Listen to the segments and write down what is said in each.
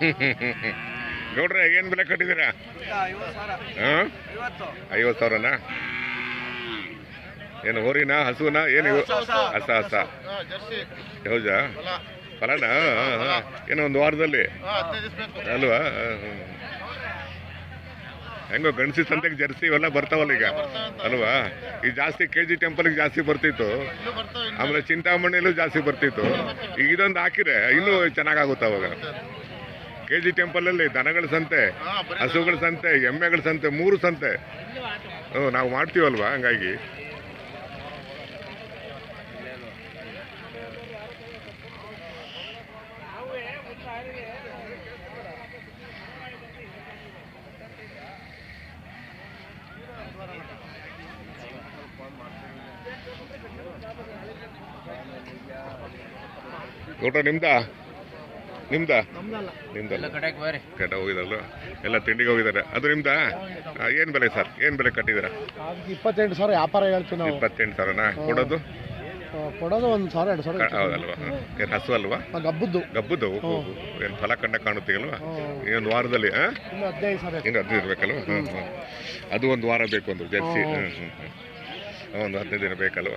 ಗೌಡ್ರೆ ಏನು ಬೆಲೆ ಕಟ್ಟಿದ್ದೀರಾ? ಐವತ್ ಹಾಂ? ಐವತ್ತು. ಸಾವಿರನಾ? ಏನು ಹೋರಿನಾ ಹಸುನಾ ಏನು ಇವು? ಹಸ ಹಸ. ಹೌದಾ? ಫಲನಾ? ಹಾಂ ಹಾಂ ಏನೋ ಒಂದು ವಾರದಲ್ಲಿ? ಅಲ್ವಾ. ಹೆಂಗೋ ಗಣಸಿ ಸಂತೆಗೆ ಜರ್ಸಿ ಇವೆಲ್ಲ ಬರ್ತಾವಲ್ಲ ಈಗ. ಅಲ್ವಾ? ಈ ಜಾಸ್ತಿ ಕೆ ಜಿ ಟೆಂಪಲ್ಗೆ ಜಾಸ್ತಿ ಬರ್ತಿತ್ತು. ಆಮೇಲೆ ಚಿಂತಾಮಣಿಯಲ್ಲೂ ಜಾಸ್ತಿ ಬರ್ತಿತ್ತು. ಈಗ ಇದೊಂದು ಹಾಕಿದ್ರೆ ಇನ್ನೂ ಚೆನ್ನಾಗಾಗುತ್ತೆ ಅವಾಗ? ಕೆ ಜಿ ಟೆಂಪಲಲ್ಲಿ ದನಗಳ ಸಂತೆ ಹಸುಗಳ ಸಂತೆ ಎಮ್ಮೆಗಳ ಸಂತೆ ಮೂರು ಸಂತೆ. ಹ್ಞೂ ನಾವು ಮಾಡ್ತೀವಲ್ವಾ ಹಂಗಾಗಿ? ಊಟ ನಿಮ್ದಾ? ನಿಮ್ದಾ? ನಮ್ದಲ್ಲ. ಕೆಟ್ಟ ಹೋಗಿದಲ್ಲ ಎಲ್ಲ ತಿಂಡಿಗೆ ಹೋಗಿದ್ದಾರೆ. ಅದು ನಿಮ್ದಾ? ಏನು ಏನ್ ಬೆಲೆ ಸರ್? ಏನು ಬೆಲೆ ಕಟ್ಟಿದ್ದೀರಾ? ಇಪ್ಪತ್ತೆಂಟು ಸಾವಿರ ವ್ಯಾಪಾರ ಹೇಳ್ತೀವಿ ನಾವು. ಇಪ್ಪತ್ತೆಂಟು ಸಾವಿರನಾ? ಕೊಡೋದು? ಕೊಡೋದು ಒಂದು ಸಾವಿರ ಎರಡು ಸಾವಿರ ಹೌದಲ್ವಾ? ಏನು ಹಸು ಅಲ್ವಾ? ಗಬ್ಬದ್ದು. ಗಬ್ಬುದು ಏನು ಫಲ ಕಂಡ ಕಾಣುತ್ತೀಗಲ್ವಾ ಹ್ಮ್. ಇನ್ನೊಂದು ವಾರದಲ್ಲಿ? ಇನ್ನು ಹದಿನೈದು ಇರ್ಬೇಕಲ್ವ ಹ್ಞೂ ಹ್ಞೂ ಅದು ಒಂದು ವಾರ ಬೇಕು ಒಂದು ಜರ್ಸಿ. ಹ್ಞೂ ಹ್ಞೂ ಹ್ಞೂ ಒಂದು ಹದಿನೈದು ದಿನ ಬೇಕಲ್ವ?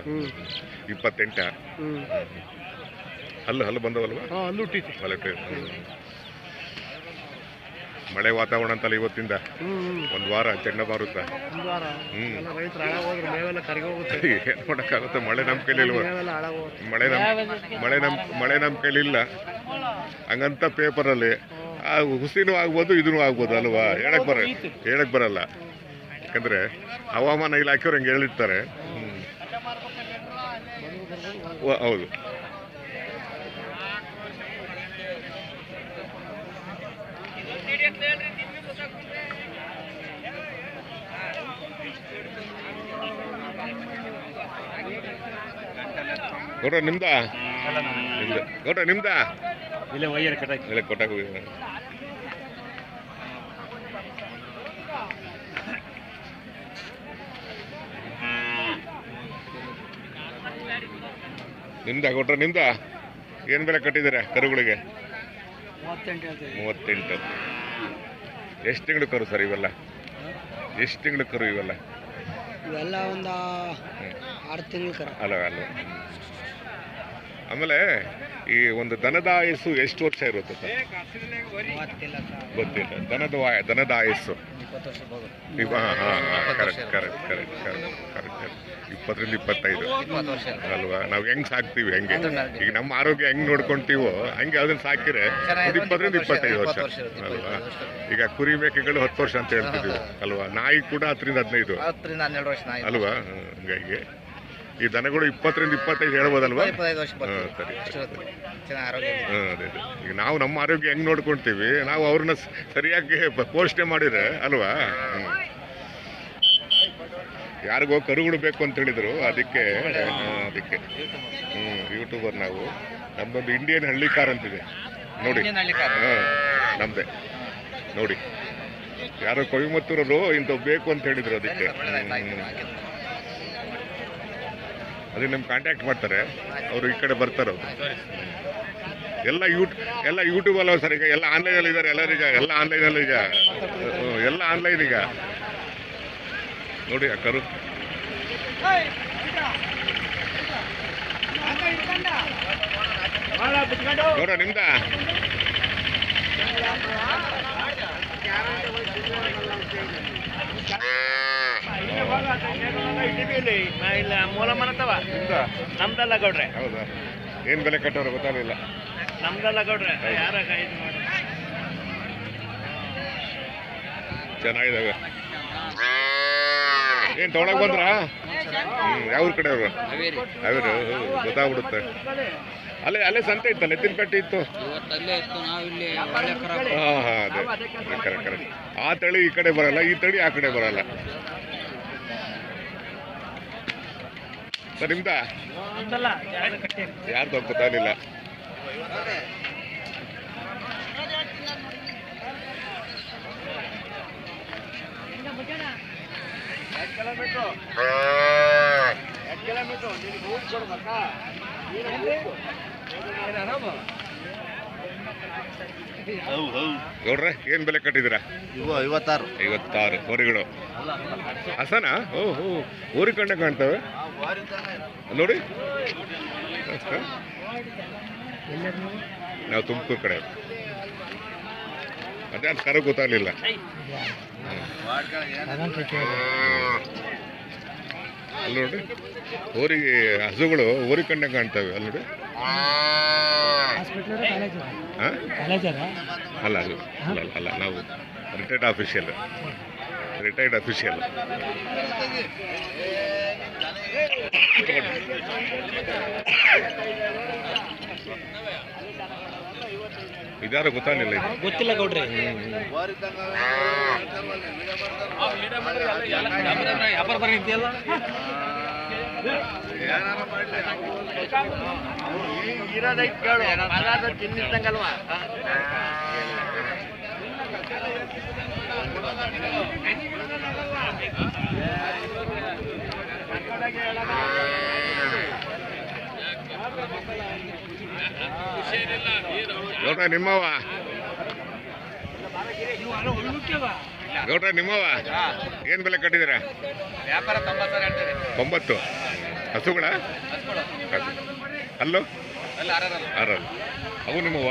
ಇಪ್ಪತ್ತೆಂಟ? ಹಲ್ಲು ಹಲ್ಲು ಬಂದವಲ್ವಾ ಹಾಂ ಅಲ್ಲಿ ಮಳೆ ವಾತಾವರಣ ಅಂತಲ್ಲ ಇವತ್ತಿಂದ. ಒಂದು ವಾರ ಕರಗಿ ಹೋಗುತ್ತೆ. ಏನು ಮಾಡೋಕ್ಕಾಗುತ್ತೆ? ಮಳೆ ನಮ್ಮ ಕೈಲಿಲ್ವ? ಮಳೆ ನಮ್ಮ ಮಳೆ ನಮ್ಮ ಮಳೆ ನಮ್ಮ ಕೈಲಿಲ್ಲ. ಹಂಗಂತ ಪೇಪರಲ್ಲಿ ಆ ಹುಸಿನೂ ಆಗ್ಬೋದು ಇದೂ ಆಗ್ಬೋದು ಅಲ್ವಾ? ಹೇಳಕ್ ಬರ ಹೇಳಕ್ ಬರಲ್ಲ. ಯಾಕಂದ್ರೆ ಹವಾಮಾನ ಇಲಾಖೆಯವ್ರು ಹಂಗೆ ಹೇಳಿರ್ತಾರೆ. ಹೌದು. ಗೌಡ್ರ ನಿಮ್ದಾ? ನಿಮ್ದ. ಗೌಡ್ರ ನಿಮ್ದಾ? ಇಲ್ಲೇ ವೈಯರ್ ಕಟ್ಟ ಇಲ್ಲ ಕೊಟ್ಟಾಗ ಹೋಗಿದ್ದೀನಿ ನಿಮ್ದ ಕೊಟ್ರ ನಿಮ್ದ? ಏನ್ ಬೆಲೆ ಕಟ್ಟಿದ್ದೀರಾ ಕರುಗಳಿಗೆ? ಮೂವತ್ತೆಂಟು. ಎಷ್ಟು ತಿಂಗಳು ಕರು ಸರ್ ಇವೆಲ್ಲ? ಎಷ್ಟು ತಿಂಗಳು ಕರು ಇವೆಲ್ಲ? ಇವೆಲ್ಲ ಒಂದು. ಆರು ತಿಂಗಳು ಕರ. ಅಲ್ಲ ಅಲ್ಲ. ಆಮೇಲೆ ಈ ಒಂದು ದನದ ಆಯಸ್ಸು ಎಷ್ಟು ವರ್ಷ ಇರುತ್ತೆ ಸರ್? ಗೊತ್ತಿಲ್ಲ. ದನದ ವಾಯ ದನದ ಆಯಸ್ಸು. ಹಾ ಹಾ correct correct correct correct correct ಇಪ್ಪತ್ತರಿಂದ ಇಪ್ಪತ್ತೈದು. ಇಪ್ಪತ್ತು ಅಲ್ವಾ? ನಾವು ಹೆಂಗ್ ಸಾಕ್ತಿವಿ ಹೆಂಗೆ? ಈಗ ನಮ್ಮ ಆರೋಗ್ಯ ಹೆಂಗ್ ನೋಡ್ಕೊಂತೀವೋ ಹಂಗೆ ಅದನ್ನ ಸಾಕಿದ್ರೆ ಒಂದು ಇಪ್ಪತ್ತರಿಂದ ಇಪ್ಪತ್ತೈದು ವರ್ಷ. ಅಲ್ವಾ? ಈಗ ಕುರಿ ಮೇಕೆಗಳು ಹತ್ತು ವರ್ಷ ಅಂತ ಹೇಳ್ತಿದ್ವಿ ಅಲ್ವಾ? ನಾಯಿ ಕೂಡ ಹತ್ತರಿಂದ ಹದಿನೈದು. ಅಲ್ವಾ? ಹಂಗಾಗಿ ಈ ದನಗಳು ಇಪ್ಪತ್ತರಿಂದ ಇಪ್ಪತ್ತೈದು ಹೇಳ್ಬೋದಲ್ವಾ? ಹಾ, ಸರಿ ಹಾಂ ಅದೇ. ಈಗ ನಾವು ನಮ್ಮ ಆರೋಗ್ಯ ಹೆಂಗ್ ನೋಡ್ಕೊಂತೀವಿ ನಾವು ಅವ್ರನ್ನ ಸರಿಯಾಗಿ ಪೋಷಣೆ ಮಾಡಿದ್ರೆ ಅಲ್ವಾ. ಯಾರಿಗೋ ಕರುಗಳು ಬೇಕು ಅಂತ ಹೇಳಿದ್ರು ಅದಕ್ಕೆ ಹಾ, ಅದಕ್ಕೆ. ಹ್ಞೂ ಯೂಟ್ಯೂಬರ್ ನಾವು. ನಮ್ದೊಂದು ಇಂಡಿಯನ್ ಹಳ್ಳಿ ಕಾರ್ ಅಂತಿದೆ. ನೋಡಿ. ನಮ್ದೆ. ನೋಡಿ. ಯಾರೋ ಕೊಯಮತ್ತೂರವರು ಇಂಥವು ಬೇಕು ಅಂತ ಹೇಳಿದ್ರು ಅದಕ್ಕೆ. ಹ್ಮ್. ನಿಮ್ಮ ಕಾಂಟ್ಯಾಕ್ಟ್ ಮಾಡ್ತಾರೆ. ಅವರು ಈ ಕಡೆ ಬರ್ತಾರೆ ಎಲ್ಲ ಯೂಟ್ ಎಲ್ಲ ಯೂಟ್ಯೂಬ್ ಅಲ್ಲ ಸರ್ ಈಗ ಎಲ್ಲ ಆನ್ಲೈನಲ್ಲಿ ಇದ್ದಾರೆ ಎಲ್ಲರೀಗ ಎಲ್ಲ ಆನ್ಲೈನಲ್ಲಿ ಈಗ. ಎಲ್ಲ ಆನ್ಲೈನ್ ಈಗ. ನೋಡಿ ಅಕ್ಕರು. ಕರು ನೋಡ ನಿಮ್ದ? ಇಲ್ಲ ಮೂಲ ಮನತವ ನಿಮ್ದ? ನಮ್ದಲ್ಲ ಗೌಡ್ರೆ ಹೌದಾ? ಏನ್ ಬೆಲೆ ಕಟ್ಟೋರು ಗೊತ್ತಾಗಲಿಲ್ಲ. ನಮ್ದಲ್ಲ ಗೌಡ್ರೆ ಯಾರ ಇದು ಮಾಡಿ ಚೆನ್ನಾಗಿದ್ದಾವೆ. ಏನ್ ತೊಗೊಳಕ್ ಬಂದ್ರಾ? ಹ್ಮ್ ಯಾವ ಕಡೆ ಅವರು ಅವರು ಗೊತ್ತಾಗ್ಬಿಡುತ್ತೆ. ಅಲ್ಲೇ ಅಲ್ಲೇ ಸಂತೆ ಇತ್ತಲ್ಲ ನೆತ್ತಿನ ಪಟ್ಟಿ ಇತ್ತು? ಇವತ್ತಲ್ಲೇ ಇತ್ತು ನಾವಿಲ್ಲಿ ಒಳ್ಳೆ ಕರ ಹಾ ಹಾ ಅದೇ. ಕರೆಕ್ಟ್ ಕರೆಕ್ಟ್ ಆ ತಳಿ ಈ ಕಡೆ ಬರಲ್ಲ ಈ ತಳಿ ಆ ಕಡೆ ಬರಲ್ಲ. ಸರ್ ನಿಮ್ದ? ಯಾರು ಕೊಡ್ಬೇಕಾ ಗೌಡ್ರೆ ಏನು ಬೆಲೆ ಕಟ್ಟಿದಿರ ಇವು ಐವತ್ತಾರು. ಐವತ್ತಾರು ಹೋರಿಗಳು ಹಸನ? ಓ ಹೋ ಊರಿ ಕಂಡ ಕಾಣ್ತವೆ. ನೋಡಿ? ನಾವು ತುಮಕೂರು ಕಡೆ. ಅದೇ ಅದು ಕರ ಗೊತ್ತಾಗಲಿಲ್ಲ. ಅಲ್ಲಿ ನೋಡಿ ಊರಿಗೆ ಹಸುಗಳು ಊರಿ ಕಂಡ ಕಾಣ್ತವೆ ಅಲ್ಲಿ ನೋಡಿ. ಅಲ್ಲ? ಅಲ್ಲ, ಅಲ್ಲ ನಾವು ರಿಟೈರ್ಡ್ ಆಫೀಷಿಯಲ್. ರಿಟೈರ್ಡ್ ಅಫಿಷಿಯಲ್ ಇದಾರು ಗೊತ್ತಾಗಲಿಲ್ಲ ಇದು. ಗೊತ್ತಿಲ್ಲ ಗೌಡ್ರಿ. ವ್ಯಾಪಾರ ಬರೀ ಇದೆಯಲ್ಲ ಇರೋದೈತ್ ಕೇಳು ಅದಾದ ಗೌಡ್ರ ನಿಮ್ಮವ ಗೌಡ್ರ ನಿಮ್ಮವ ಏನ್ ಬೆಲೆ ಕಟ್ಟಿದಿರ ವ್ಯಾಪಾರ ತೊಂಬತ್ತು ಹಸುಗಳ? ಹಸು. ಅಲ್ಲೋ ಆರಲ್ಲ ಅವು ನಿಮ್ಮವ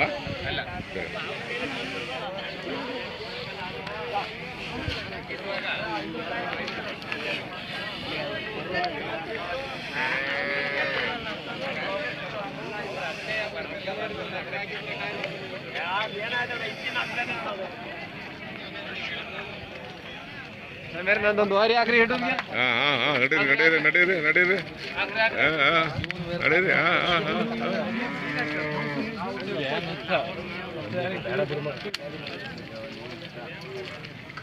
ಸರಿ. ನಂದೊಂದು ವಾರಿ ಹಾಕ್ರಿ ಹಿಡಿದು ಹಾ ಹಾ ಹಾ ನಡೀರಿ ನಡೀರಿ ನಡೀರಿ ನಡೀರಿ ಹಾ ಹಾ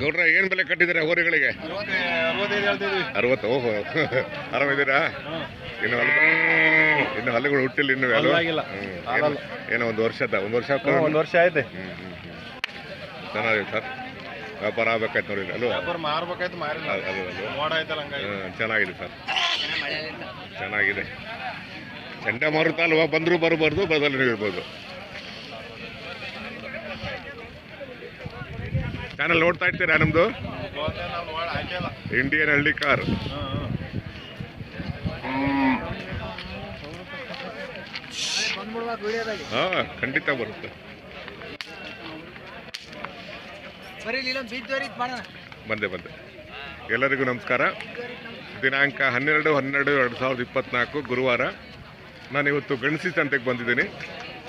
ಗೌಡ್ರ ಏನ್ ಬೆಲೆ ಕಟ್ಟಿದ್ದೀರಾ ಹೋರಿಗಳಿಗೆ? ಅರವತ್ತು ಓಹೋ ಆರಾಮಿದ್ದೀರಾ? ಇನ್ನು ಹಲ್ಲು ಇನ್ನು ಹಲ್ಲುಗಳು ಹುಟ್ಟಿಲ್ಲ ಇನ್ನು. ಏನೋ- ಒಂದು ವರ್ಷದ ಒಂದು ವರ್ಷ ಒಂದು ವರ್ಷ ಆಯ್ತು. ಹ್ಮ್. ಚೆನ್ನಾಗಿದೆ ಸರ್. ವ್ಯಾಪಾರ ಆಗ್ಬೇಕಾಯ್ತು ನೋಡಿ ಅಲ್ವಾ? ವ್ಯಾಪಾರ ಮಾರ್ಬೇಕಾಯ್ತು ಮಾರಿಲ್ಲ. ಅದು ಅದು ಅದು. ಮೋಡ ಐತಲ್ಲ ಹಂಗಾಗಿ. ಹ್ಮ್, ಚೆನ್ನಾಗಿದೆ ಸರ್. ಚೆನ್ನಾಗಿದೆ. ಚಂಡಮಾರುತ ಅಲ್ವಾ? ಬಂದರೂ ಬರಬಾರ್ದು ಬದಲು ಇರ್ಬೋದು. ಚಾನಲ್ ನೋಡ್ತಾ ಇರ್ತೀರಾ ನಮ್ದು? ಇಂಡಿಯನ್ ಹಳ್ಳಿ ಕಾರ್ ಹಾ ಖಂಡಿತ ಬರುತ್ತೆ. ಬಂದೆ ಬಂದೆ. ಎಲ್ಲರಿಗೂ ನಮಸ್ಕಾರ. ದಿನಾಂಕ ಹನ್ನೆರಡು ಹನ್ನೆರಡು ಎರಡು ಸಾವಿರದ ಇಪ್ಪತ್ನಾಲ್ಕು ಗುರುವಾರ. ನಾನು ಇವತ್ತು ಗಣಸಿ ಸಂತೆಗೆ ಬಂದಿದ್ದೀನಿ.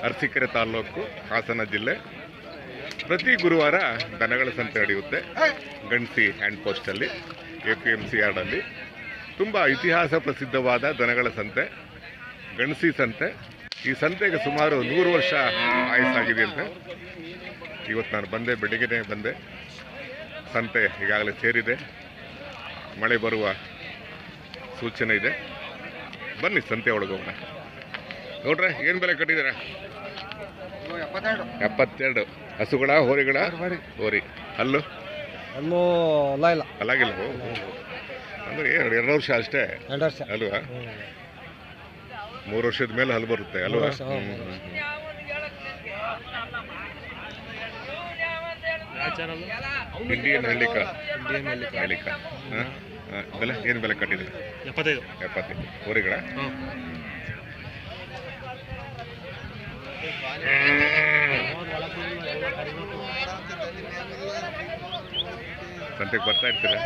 ಅರಸೀಕೆರೆ ತಾಲ್ಲೂಕು ಹಾಸನ ಜಿಲ್ಲೆ. ಪ್ರತಿ ಗುರುವಾರ ದನಗಳ ಸಂತೆ ನಡೆಯುತ್ತೆ. ಗಣಸಿ ಹ್ಯಾಂಡ್ ಪೋಸ್ಟಲ್ಲಿ ಎ ಪಿ ಎಂ ಸಿ ಯಾರ್ಡಲ್ಲಿ ತುಂಬ ಇತಿಹಾಸ ಪ್ರಸಿದ್ಧವಾದ ದನಗಳ ಸಂತೆ ಗಣಸಿ ಸಂತೆ. ಈ ಸಂತೆಗೆ ಸುಮಾರು ನೂರು ವರ್ಷ ಆಯಸ್ಸಾಗಿದೆ ಅಂತೆ ಇವತ್ತು ನಾನು ಬಂದೆ, ಬೆಳಿಗ್ಗೆನೇ ಬಂದೆ. ಸಂತೆ ಈಗಾಗಲೇ ಸೇರಿದೆ. ಮಳೆ ಬರುವ ಸೂಚನೆ ಇದೆ. ಬನ್ನಿ ಸಂತೆ ಒಳಗೋಣ ನೋಡ್ರೆ, ಏನು ಬೆಲೆ ಕಟ್ಟಿದ್ದೀರಾ? ಎಪ್ಪತ್ತೆರಡು. ಹಸುಗಳ ಹೋರಿಗಳ? ಹೋರಿ ಹಲ್ಲು? ಹಲ್ಲು ಅಲ್ಲ ಇಲ್ಲ. ಅಲ್ಲಾಗಿಲ್ಲ. ಅಂದ್ರೆ ಎರಡು ಎರಡು ವರ್ಷ ಅಷ್ಟೇ? ಎರಡು ವರ್ಷ. ಅಲ್ವಾ? ಮೂರು ವರ್ಷದ ಮೇಲೆ ಹಲ್ಲು ಬರುತ್ತೆ ಅಲ್ವಾ. ಇಂಡಿಯನ್ ಹಳ್ಳಿಕ. ಇಂಡಿಯನ್ ಹಳ್ಳಿ ಹಳ್ಳಿಕ. ಹಾಂ? ಬೆಲೆ? ಏನು ಬೆಲೆ ಕಟ್ಟಿದ್ದೀರಾ? ಎಪ್ಪತ್ತೈದು. ಎಪ್ಪತ್ತೈದು. ಹೋರಿಗಳ? ಸಂತೆಗೆ ಬರ್ತಾ ಇರ್ತೀರಾ?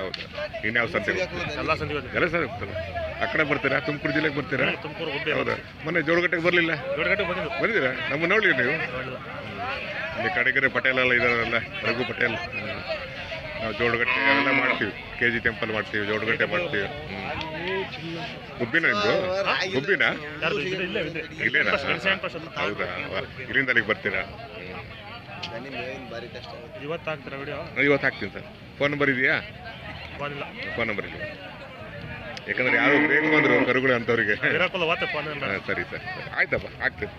ಹೌದು? ಇನ್ಯಾವ ಸಂತೆಗೆ? ಎಲ್ಲ ಸರ್ ಎಲ್ಲ ಹೋಗ್ತಾರೆ? ಆ ಕಡೆ ಬರ್ತೀರಾ? ತುಮಕೂರು ಜಿಲ್ಲೆಗೆ ಬರ್ತೀರಾ? ಹೌದಾ? ಮೊನ್ನೆ ಜೋಡಗಟ್ಟೆಗೆ ಬರಲಿಲ್ಲ? ಬಂದಿದ್ದೀರಾ? ನಮ್ಮ ನೋಡಿ ನೀವು? ಇಲ್ಲಿ ಕಡೆಗೆರೆ ಪಟೇಲ್ ಎಲ್ಲ ಇದಾರಲ್ಲ ರಘು ಪಟೇಲ್. ನಾವು ಜೋಡಗಟ್ಟೆ ಎಲ್ಲ ಮಾಡ್ತೀವಿ. ಕೆ ಜಿ ಟೆಂಪಲ್ ಮಾಡ್ತೀವಿ ಜೋಡಗಟ್ಟೆ ಮಾಡ್ತೀವಿ. ಉಬ್ಬಿನ ಗುಬ್ಬಿನ ನಿಮ್ದು? ಗುಬ್ಬಿನ? ಇದೆ. ಇಲ್ಲೇನಾ? ಹೌದಾ? ಇಲ್ಲಿಂದ ಅಲ್ಲಿಗೆ ಬರ್ತೀರಾ? ಇವತ್ತು ಹಾಕ್ತೀನಿ ಸರ್. ಫೋನ್ ನಂಬರ್ ಇದೆಯಾ? ಫೋನ್ ನಂಬರ್ ಇದೆಯಾ ಯಾಕಂದ್ರೆ ಯಾರು ಬೇಕು ಬಂದರು ಕರುಗಳು ಅಂತವ್ರಿಗೆ. ಸರಿ ಸರ್. ಆಯ್ತಪ್ಪ ಆಗ್ತೀನಿ